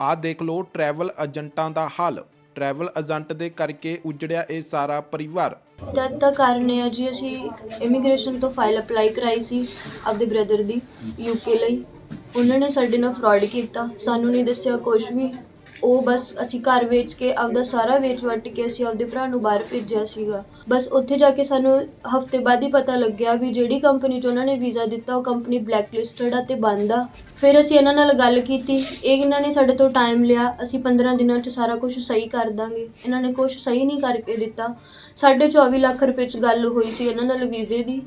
ਆਹ ਦੇਖ ਲਓ ਟਰੈਵਲ ਏਜੰਟਾਂ ਦਾ ਹਾਲ। ਟਰੈਵਲ ਏਜੰਟ ਦੇ ਕਰਕੇ ਉਜੜਿਆ ਇਹ ਸਾਰਾ ਪਰਿਵਾਰ। ਜਦ ਤੱਕ ਕਾਰਨ ਇਹ ਹੈ ਜੀ, ਅਸੀਂ ਇਮੀਗ੍ਰੇਸ਼ਨ ਤੋਂ ਫਾਈਲ ਅਪਲਾਈ ਕਰਾਈ ਸੀ ਆਪਦੇ ਬ੍ਰਦਰ ਦੀ ਯੂਕੇ ਲਈ। ਉਹਨਾਂ ਨੇ ਸਾਡੇ ਨਾਲ ਫਰਾਡ ਕੀਤਾ, ਸਾਨੂੰ ਨਹੀਂ ਦੱਸਿਆ ਕੁਝ ਵੀ। ਉਹ ਬਸ ਅਸੀਂ ਘਰ ਵੇਚ ਕੇ ਆਪਦਾ ਸਾਰਾ ਵੇਚ ਵੱਟ ਕੇ ਅਸੀਂ ਆਪਦੇ ਭਰਾ ਨੂੰ ਬਾਹਰ ਭੇਜਿਆ ਸੀਗਾ। ਬਸ ਉੱਥੇ ਜਾ ਕੇ ਸਾਨੂੰ ਹਫ਼ਤੇ ਬਾਅਦ ਹੀ ਪਤਾ ਲੱਗਿਆ ਵੀ ਜਿਹੜੀ ਕੰਪਨੀ 'ਚ ਉਹਨਾਂ ਨੇ ਵੀਜ਼ਾ ਦਿੱਤਾ, ਉਹ ਕੰਪਨੀ ਬਲੈਕਲਿਸਟਡ ਆ ਤੇ ਬੰਦ ਆ। ਫਿਰ ਅਸੀਂ ਇਹਨਾਂ ਨਾਲ ਗੱਲ ਕੀਤੀ, ਇਹ ਇਹਨਾਂ ਨੇ ਸਾਡੇ ਤੋਂ ਟਾਈਮ ਲਿਆ, ਅਸੀਂ 15 ਦਿਨਾਂ 'ਚ ਸਾਰਾ ਕੁਝ ਸਹੀ ਕਰ ਦਾਂਗੇ। ਇਹਨਾਂ ਨੇ ਕੁਝ ਸਹੀ ਨਹੀਂ ਕਰਕੇ ਦਿੱਤਾ। ਸਾਢੇ 24 ਲੱਖ ਰੁਪਏ 'ਚ ਗੱਲ ਹੋਈ ਸੀ ਇਹਨਾਂ ਨਾਲ ਵੀਜ਼ੇ ਦੀ।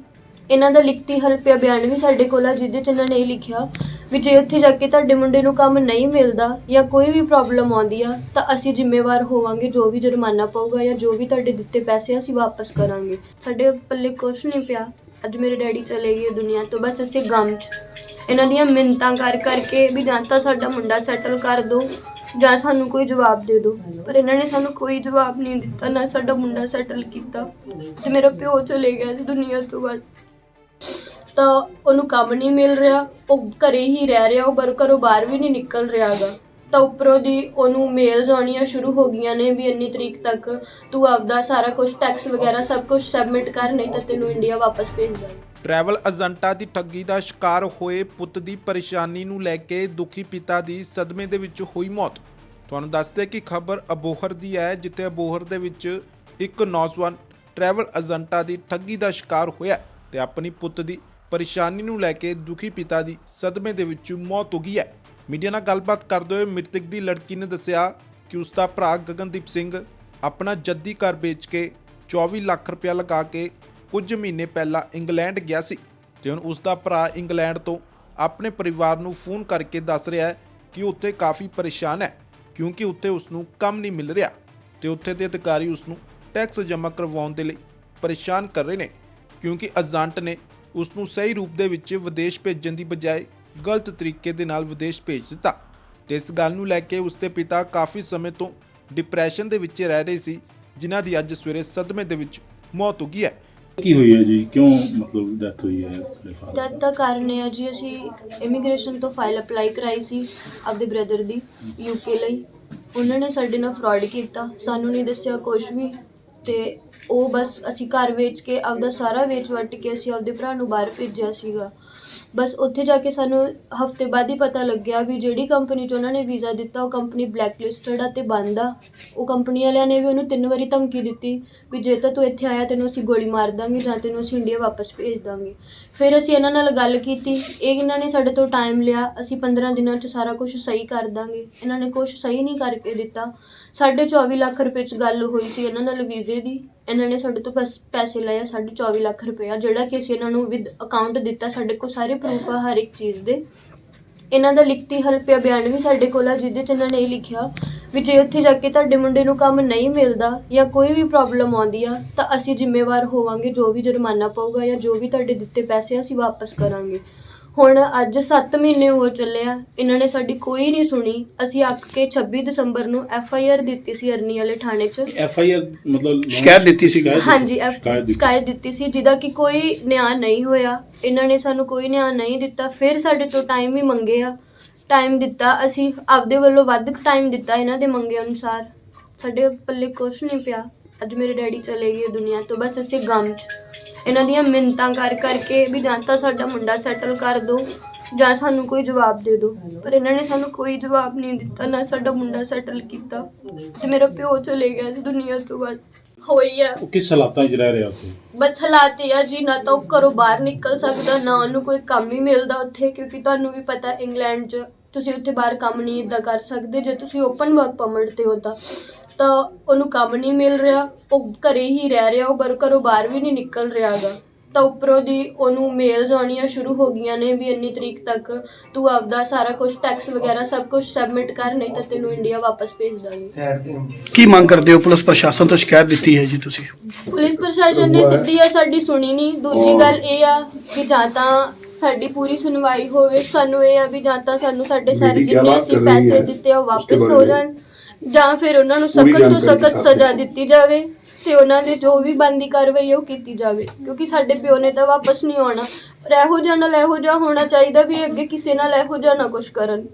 ਇਹਨਾਂ ਦਾ ਲਿਖਤੀ ਹਲਫੀਆ ਬਿਆਨ ਵੀ ਸਾਡੇ ਕੋਲ ਆ, ਜਿਹਦੇ 'ਚ ਇਹਨਾਂ ਨੇ ਇਹ ਲਿਖਿਆ ਵੀ ਜੇ ਉੱਥੇ ਜਾ ਕੇ ਤੁਹਾਡੇ ਮੁੰਡੇ ਨੂੰ ਕੰਮ ਨਹੀਂ ਮਿਲਦਾ ਜਾਂ ਕੋਈ ਵੀ ਪ੍ਰੋਬਲਮ ਆਉਂਦੀ ਆ ਤਾਂ ਅਸੀਂ ਜ਼ਿੰਮੇਵਾਰ ਹੋਵਾਂਗੇ ਜੋ ਵੀ ਜੁਰਮਾਨਾ ਪਊਗਾ ਜਾਂ ਜੋ ਵੀ ਤੁਹਾਡੇ ਦਿੱਤੇ ਪੈਸੇ ਆ, ਅਸੀਂ ਵਾਪਸ ਕਰਾਂਗੇ। ਸਾਡੇ ਪੱਲੇ ਕੁਛ ਨਹੀਂ ਪਿਆ। ਅੱਜ ਮੇਰੇ ਡੈਡੀ ਚਲੇ ਗਏ ਦੁਨੀਆ ਤੋਂ ਬਸ ਅਸੀਂ ਗਮ 'ਚ। ਇਹਨਾਂ ਦੀਆਂ ਮਿੰਤਾਂ ਕਰ ਕਰਕੇ ਵੀ ਜਾਂ ਤਾਂ ਸਾਡਾ ਮੁੰਡਾ ਸੈਟਲ ਕਰ ਦਿਓ ਜਾਂ ਸਾਨੂੰ ਕੋਈ ਜਵਾਬ ਦੇ ਦਿਓ ਪਰ ਇਹਨਾਂ ਨੇ ਸਾਨੂੰ ਕੋਈ ਜਵਾਬ ਨਹੀਂ ਦਿੱਤਾ ਨਾ ਸਾਡਾ ਮੁੰਡਾ ਸੈਟਲ ਕੀਤਾ। ਤੇ ਮੇਰਾ ਪਿਓ ਚਲੇ ਗਿਆ ਇਸ ਦੁਨੀਆ ਤੋਂ ਬਸ ਤਾਂ ਉਹਨੂੰ ਕੰਮ ਨਹੀਂ ਮਿਲ ਰਿਹਾ, ਉਹ ਘਰੇ ਹੀ ਰਹਿ ਰਿਹਾ, ਉਹ ਬਰ, ਘਰੋਂ ਬਾਹਰ ਵੀ ਨਹੀਂ ਨਿਕਲ ਰਿਹਾਗਾ। ਤਾਂ ਉੱਪਰੋਂ ਦੀ ਉਹਨੂੰ ਮੇਲਸ ਆਉਣੀਆਂ ਸ਼ੁਰੂ ਹੋ ਗਈਆਂ ਨੇ ਵੀ ਇੰਨੀ ਤਰੀਕ ਤੱਕ ਤੂੰ ਆਪਦਾ ਸਾਰਾ ਕੁਝ ਟੈਕਸ ਵਗੈਰਾ ਸਭ ਕੁਝ ਸਬਮਿਟ ਕਰ, ਨਹੀਂ ਤਾਂ ਤੈਨੂੰ ਇੰਡੀਆ ਵਾਪਸ ਭੇਜ ਦਾਂਗੇ। ਟਰੈਵਲ ਏਜੰਟਾਂ ਦੀ ਠੱਗੀ ਦਾ ਸ਼ਿਕਾਰ ਹੋਏ ਪੁੱਤ ਦੀ ਪਰੇਸ਼ਾਨੀ ਨੂੰ ਲੈ ਕੇ ਦੁਖੀ ਪਿਤਾ ਦੀ ਸਦਮੇ ਦੇ ਵਿੱਚ ਹੋਈ ਮੌਤ। ਤੁਹਾਨੂੰ ਦੱਸਦੇ ਕਿ ਖਬਰ ਅਬੋਹਰ ਦੀ ਹੈ, ਜਿੱਥੇ ਅਬੋਹਰ ਦੇ ਵਿੱਚ ਇੱਕ ਨੌਜਵਾਨ ਟਰੈਵਲ ਏਜੰਟਾਂ ਦੀ ਠੱਗੀ ਦਾ ਸ਼ਿਕਾਰ ਹੋਇਆ ਤੇ ਆਪਣੀ ਪੁੱਤ ਦੀ ਪਰੇਸ਼ਾਨੀ ਨੂੰ ਲੈ ਕੇ ਦੁਖੀ ਪਿਤਾ ਦੀ ਸਦਮੇ ਦੇ ਵਿੱਚ ਮੌਤ ਹੋ ਗਈ ਹੈ। ਮੀਡੀਆ ਨਾਲ ਗੱਲਬਾਤ ਕਰਦੇ ਹੋਏ ਮ੍ਰਿਤਕ ਦੀ ਲੜਕੀ ਨੇ ਦੱਸਿਆ ਕਿ ਉਸ ਦਾ ਭਰਾ ਗਗਨਦੀਪ ਸਿੰਘ ਆਪਣਾ ਜੱਦੀ ਘਰ ਵੇਚ ਕੇ 24 ਲੱਖ ਰੁਪਇਆ ਲਗਾ ਕੇ ਕੁਝ ਮਹੀਨੇ ਪਹਿਲਾਂ ਇੰਗਲੈਂਡ ਗਿਆ ਸੀ ਤੇ ਹੁਣ ਉਸ ਦਾ ਭਰਾ ਇੰਗਲੈਂਡ ਤੋਂ ਆਪਣੇ ਪਰਿਵਾਰ ਨੂੰ ਫੋਨ ਕਰਕੇ ਦੱਸ ਰਿਹਾ ਹੈ ਕਿ ਉੱਥੇ ਕਾਫੀ ਪਰੇਸ਼ਾਨ ਹੈ, ਕਿਉਂਕਿ ਉੱਥੇ ਉਸ ਨੂੰ ਕੰਮ ਨਹੀਂ ਮਿਲ ਰਿਹਾ ਤੇ ਉੱਥੇ ਦੇ ਅਧਿਕਾਰੀ ਉਸ ਨੂੰ ਟੈਕਸ ਜਮ੍ਹਾਂ ਕਰਵਾਉਣ ਦੇ ਲਈ ਪਰੇਸ਼ਾਨ ਕਰ ਰਹੇ ਨੇ, ਕਿਉਂਕਿ ਏਜੰਟ ਨੇ ਉਸ ਨੂੰ ਸਹੀ ਰੂਪ ਦੇ ਵਿੱਚ ਵਿਦੇਸ਼ ਭੇਜਣ ਦੀ ਬਜਾਏ ਗਲਤ ਤਰੀਕੇ ਦੇ ਨਾਲ ਵਿਦੇਸ਼ ਭੇਜ ਦਿੱਤਾ। ਤੇ ਇਸ ਗੱਲ ਨੂੰ ਲੈ ਕੇ ਉਸ ਦੇ ਪਿਤਾ ਕਾਫੀ ਸਮੇਂ ਤੋਂ ਡਿਪਰੈਸ਼ਨ ਦੇ ਵਿੱਚ ਰਹਿ ਰਹੇ ਸੀ ਜਿਨ੍ਹਾਂ ਦੀ ਅੱਜ ਸਵੇਰੇ ਸਦਮੇ ਦੇ ਵਿੱਚ ਮੌਤ ਹੋ ਗਈ ਹੈ। ਕੀ ਹੋਈ ਹੈ ਜੀ? ਕਿਉਂ ਮਤਲਬ ਡੈਥ ਹੋਈ ਹੈ ਤੁਹਾਡੇ father ਜਦ ਤੱਕ ਕਾਰਨ ਇਹ ਹੈ ਜੀ ਅਸੀਂ ਇਮੀਗ੍ਰੇਸ਼ਨ ਤੋਂ ਫਾਈਲ ਅਪਲਾਈ ਕਰਾਈ ਸੀ ਆਪਦੇ ਬ੍ਰਦਰ ਦੀ ਯੂਕੇ ਲਈ। ਉਹਨਾਂ ਨੇ ਸਾਡੇ ਨਾਲ ਫਰਾਡ ਕੀਤਾ ਸਾਨੂੰ ਨਹੀਂ ਦੱਸਿਆ ਕੁਝ ਵੀ। ਤੇ ਉਹ ਬਸ ਅਸੀਂ ਘਰ ਵੇਚ ਕੇ ਆਪਦਾ ਸਾਰਾ ਵੇਚ ਵੱਟ ਕੇ ਅਸੀਂ ਆਪਦੇ ਭਰਾ ਨੂੰ ਬਾਹਰ ਭੇਜਿਆ ਸੀਗਾ। ਬਸ ਉੱਥੇ ਜਾ ਕੇ ਸਾਨੂੰ ਹਫ਼ਤੇ ਬਾਅਦ ਹੀ ਪਤਾ ਲੱਗਿਆ ਵੀ ਜਿਹੜੀ ਕੰਪਨੀ 'ਚ ਉਹਨਾਂ ਨੇ ਵੀਜ਼ਾ ਦਿੱਤਾ, ਉਹ ਕੰਪਨੀ ਬਲੈਕ ਲਿਸਟਡ ਆ ਤੇ ਬੰਦ ਆ। ਉਹ ਕੰਪਨੀ ਵਾਲਿਆਂ ਨੇ ਵੀ ਉਹਨੂੰ ਤਿੰਨ ਵਾਰੀ ਧਮਕੀ ਦਿੱਤੀ ਵੀ ਜੇ ਤਾਂ ਤੂੰ ਇੱਥੇ ਆਇਆ ਤੈਨੂੰ ਅਸੀਂ ਗੋਲੀ ਮਾਰ ਦਾਂਗੇ ਜਾਂ ਤੈਨੂੰ ਅਸੀਂ ਇੰਡੀਆ ਵਾਪਸ ਭੇਜ ਦਾਂਗੇ। ਫਿਰ ਅਸੀਂ ਇਹਨਾਂ ਨਾਲ ਗੱਲ ਕੀਤੀ, ਇਹ ਇਹਨਾਂ ਨੇ ਸਾਡੇ ਤੋਂ ਟਾਈਮ ਲਿਆ, ਅਸੀਂ 15 ਦਿਨਾਂ 'ਚ ਸਾਰਾ ਕੁਝ ਸਹੀ ਕਰ ਦਾਂਗੇ। ਇਹਨਾਂ ਨੇ ਕੁਝ ਸਹੀ ਨਹੀਂ ਕਰਕੇ ਦਿੱਤਾ। ਸਾਢੇ 24 ਲੱਖ ਰੁਪਏ 'ਚ ਗੱਲ ਹੋਈ ਸੀ, ਇਹਨਾਂ ਨਾਲ ਵੀਜ਼ੇ ਦੀ, ਇਹਨਾਂ ਨੇ ਸਾਡੇ ਤੋਂ ਬਸ ਪੈਸੇ ਲਏ ਸਾਡੇ 24 ਲੱਖ ਰੁਪਇਆ, ਜਿਹੜਾ ਕਿ ਅਸੀਂ ਇਹਨਾਂ ਨੂੰ ਵਿਦ ਅਕਾਊਂਟ ਦਿੱਤਾ ਸਾਡੇ ਕੋਲ, ਸਾਰੇ ਪ੍ਰੂਫ ਆ ਹਰ ਇੱਕ ਚੀਜ਼ ਦੇ। ਇਹਨਾਂ ਦਾ ਲਿਖਤੀ ਹਲਫੀਆ ਬਿਆਨ ਵੀ ਸਾਡੇ ਕੋਲ ਆ, ਜਿਹਦੇ 'ਚ ਇਹਨਾਂ ਨੇ ਇਹ ਲਿਖਿਆ ਵੀ ਜੇ ਉੱਥੇ ਜਾ ਕੇ ਤੁਹਾਡੇ ਮੁੰਡੇ ਨੂੰ ਕੰਮ ਨਹੀਂ ਮਿਲਦਾ ਜਾਂ ਕੋਈ ਵੀ ਪ੍ਰੋਬਲਮ ਆਉਂਦੀ ਆ, ਤਾਂ ਅਸੀਂ ਜ਼ਿੰਮੇਵਾਰ ਹੋਵਾਂਗੇ ਜੋ ਵੀ ਜੁਰਮਾਨਾ ਪਊਗਾ ਜਾਂ ਜੋ ਵੀ ਤੁਹਾਡੇ ਦਿੱਤੇ ਪੈਸੇ ਆ, ਅਸੀਂ ਵਾਪਸ ਕਰਾਂਗੇ। ਹੁਣ ਅੱਜ 7 ਮਹੀਨੇ ਹੋ ਚੱਲੇ ਆ ਇਹਨਾਂ ਨੇ ਸਾਡੀ ਕੋਈ ਨਹੀਂ ਸੁਣੀ। ਅਸੀਂ ਅੱਕ ਕੇ 26 ਦਸੰਬਰ ਨੂੰ ਐਫ ਆਈ ਆਰ ਦਿੱਤੀ ਸੀ ਅਰਨੀ ਵਾਲੇ ਥਾਣੇ 'ਚ। ਐਫ ਆਈ ਆਰ ਮਤਲਬ ਸ਼ਿਕਾਇਤ ਦਿੱਤੀ ਸੀ। ਸ਼ਿਕਾਇਤ ਹਾਂਜੀ ਦਿੱਤੀ- ਐਫ ਸ਼ਿਕਾਇਤ ਦਿੱਤੀ। ਸ਼ਿਕਾਇਤ ਦਿੱਤੀ ਸੀ ਜਿਹਦਾ ਕਿ ਕੋਈ ਨਿਆਂ ਨਹੀਂ ਹੋਇਆ। ਇਹਨਾਂ ਨੇ ਸਾਨੂੰ ਕੋਈ ਨਿਆਂ ਨਹੀਂ ਦਿੱਤਾ ਫਿਰ ਸਾਡੇ ਤੋਂ ਟਾਈਮ ਵੀ ਮੰਗਿਆ ਟਾਈਮ ਦਿੱਤਾ ਅਸੀਂ ਆਪਦੇ ਵੱਲੋਂ ਵੱਧ ਟਾਈਮ ਦਿੱਤਾ ਇਹਨਾਂ ਦੇ ਮੰਗੇ ਅਨੁਸਾਰ। ਸਾਡੇ ਪੱਲੇ ਕੁਛ ਨਹੀਂ ਪਿਆ। ਅੱਜ ਮੇਰੇ ਡੈਡੀ ਚਲੇ ਗਏ ਦੁਨੀਆ ਤੋਂ ਬਸ ਅਸੀਂ ਗਮ 'ਚ। ਇਹਨਾਂ ਦੀਆਂ ਮਿੰਤਾਂ ਕਰ ਕਰਕੇ ਵੀ ਜਾਂ ਤਾਂ ਸਾਡਾ ਮੁੰਡਾ ਸੈਟਲ ਕਰ ਦਿਓ ਜਾਂ ਸਾਨੂੰ ਕੋਈ ਜਵਾਬ ਦੇ ਦਿਓ ਪਰ ਇਹਨਾਂ ਨੇ ਸਾਨੂੰ ਕੋਈ ਜਵਾਬ ਨਹੀਂ ਦਿੱਤਾ ਨਾ ਸਾਡਾ ਮੁੰਡਾ ਸੈਟਲ ਕੀਤਾ ਤੇ ਮੇਰਾ ਪਿਓ ਚਲੇ ਗਿਆ ਇਸ ਦੁਨੀਆ ਤੋਂ ਬਸ ਹੋਈ ਆ। ਉਹ ਕਿਸ ਹਾਲਾਤਾਂ 'ਚ ਰਹਿ ਰਿਹਾ ਉੱਥੇ? ਬਸ ਹਾਲਾਤ ਇਹ ਆ ਜੀ ਨਾ ਤਾਂ ਉਹ ਘਰੋਂ ਬਾਹਰ ਨਿਕਲ ਸਕਦਾ ਨਾ ਉਹਨੂੰ ਕੋਈ ਕੰਮ ਹੀ ਮਿਲਦਾ ਉੱਥੇ ਕਿਉਂਕਿ ਤੁਹਾਨੂੰ ਵੀ ਪਤਾ ਇੰਗਲੈਂਡ 'ਚ ਤੁਸੀਂ ਉੱਥੇ ਬਾਹਰ ਕੰਮ ਨਹੀਂ ਇਦਾਂ ਕਰ ਸਕਦੇ ਜੇ ਤੁਸੀਂ ਓਪਨ ਵਰਕ ਪਰਮਿਟ ਤੇ ਹੋ ਤਾਂ। ਤਾਂ ਉਹਨੂੰ ਕੰਮ ਨਹੀਂ ਮਿਲ ਰਿਹਾ ਉਹ ਘਰੇ ਹੀ ਰਹਿ ਰਿਹਾ ਉਹ ਬਰ ਘਰੋਂ ਬਾਹਰ ਵੀ ਨਹੀਂ ਨਿਕਲ ਰਿਹਾਗਾ। ਤਾਂ ਉੱਪਰੋਂ ਦੀ ਉਹਨੂੰ ਮੇਲਸ ਆਉਣੀਆਂ ਸ਼ੁਰੂ ਹੋ ਗਈਆਂ ਨੇ ਵੀ ਇੰਨੀ ਤਰੀਕ ਤੱਕ ਤੂੰ ਆਪਦਾ ਸਾਰਾ ਕੁਝ ਟੈਕਸ ਵਗੈਰਾ ਸਭ ਕੁਝ ਸਬਮਿਟ ਕਰ ਨਹੀਂ ਤਾਂ ਤੈਨੂੰ ਇੰਡੀਆ ਵਾਪਸ ਭੇਜ ਦਾਂਗੇ। ਕੀ ਮੰਗ ਕਰਦੇ ਹੋ ਪੁਲਿਸ ਪ੍ਰਸ਼ਾਸਨ ਤੋਂ ਸ਼ਿਕਾਇਤ ਦਿੱਤੀ ਹੈ ਜੀ ਤੁਸੀਂ? ਪੁਲਿਸ ਪ੍ਰਸ਼ਾਸਨ ਨੇ ਸਿੱਧੀ ਆ ਸਾਡੀ ਸੁਣੀ ਨਹੀਂ। ਦੂਜੀ ਗੱਲ ਇਹ ਆ ਕਿ ਜਾਂ ਤਾਂ ਸਾਡੀ ਪੂਰੀ ਸੁਣਵਾਈ ਹੋਵੇ ਸਾਨੂੰ ਇਹ ਆ ਵੀ ਜਾਂ ਤਾਂ ਸਾਨੂੰ ਸਾਡੇ ਸਾਰੇ ਜਿੰਨੇ ਅਸੀਂ ਪੈਸੇ ਦਿੱਤੇ ਆ ਉਹ ਵਾਪਸ ਹੋ ਜਾਣ। ਜਾਂ ਫਿਰ ਉਹਨਾਂ ਨੂੰ ਸਖਤ ਤੋਂ ਸਖਤ ਸਜ਼ਾ ਦਿੱਤੀ ਜਾਵੇ ਤੇ ਉਹਨਾਂ ਦੇ ਜੋ ਵੀ ਬੰਦੀ ਕਾਰਵਾਈ ਆ ਉਹ ਕੀਤੀ ਜਾਵੇ। ਕਿਉਂਕਿ ਸਾਡੇ ਪਿਓ ਨੇ ਤਾਂ ਵਾਪਸ ਨਹੀਂ ਆਉਣਾ। ਪਰ ਇਹੋ ਜਿਹਾ ਨਾਲ ਇਹੋ ਜਿਹਾ ਹੋਣਾ ਚਾਹੀਦਾ ਵੀ ਅੱਗੇ ਕਿਸੇ ਨਾਲ ਇਹੋ ਜਿਹਾ ਨਾ ਕੁਝ ਕਰਨ।